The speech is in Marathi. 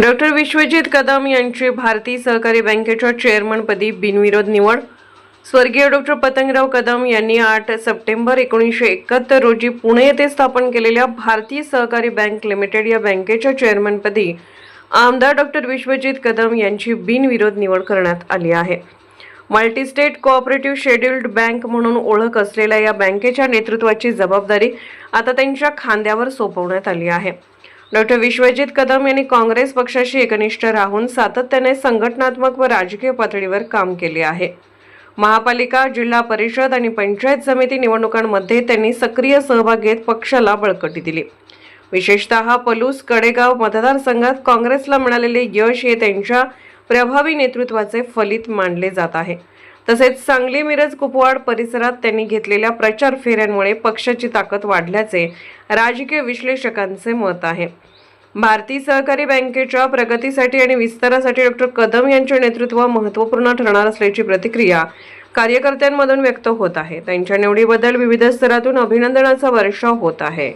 डॉक्टर विश्वजित कदम यांची भारतीय सहकारी बँकेच्या चेअरमनपदी बिनविरोध निवड. स्वर्गीय डॉक्टर पतंगराव कदम यांनी आठ सप्टेंबर एकोणीसशे एकाहत्तर रोजी पुणे येथे स्थापन केलेल्या भारतीय सहकारी बँक लिमिटेड या बँकेच्या चेअरमनपदी आमदार डॉक्टर विश्वजित कदम यांची बिनविरोध निवड करण्यात आली आहे. मल्टीस्टेट कोऑपरेटिव्ह शेड्युल्ड बँक म्हणून ओळख असलेल्या या बँकेच्या नेतृत्वाची जबाबदारी आता त्यांच्या खांद्यावर सोपवण्यात आली आहे. डॉक्टर विश्वजित कदम यांनी काँग्रेस पक्षाशी एकनिष्ठ राहून सातत्याने संघटनात्मक व राजकीय पातळीवर काम केले आहे. महापालिका जिल्हा परिषद आणि पंचायत समिती निवडणुकांमध्ये त्यांनी सक्रिय सहभाग घेत पक्षाला बळकटी दिली. विशेषतः पलूस कडेगाव मतदारसंघात काँग्रेसला मिळालेले यश हे त्यांच्या प्रभावी नेतृत्वाचे फलित मानले जात आहे. तसेच सांगली मिरज कुपवाड परिसरात त्यांनी घेतलेल्या प्रचार फेऱ्यांमुळे पक्षाची ताकद वाढल्याचे राजकीय विश्लेषकांचे मत आहे. भारतीय सहकारी बँकेच्या प्रगतीसाठी आणि विस्तारासाठी डॉक्टर कदम यांचे नेतृत्व महत्त्वपूर्ण ठरणार असल्याची प्रतिक्रिया कार्यकर्त्यांमधून व्यक्त होत आहे. त्यांच्या निवडीबद्दल विविध स्तरातून अभिनंदनाचा वर्षाव होत आहे.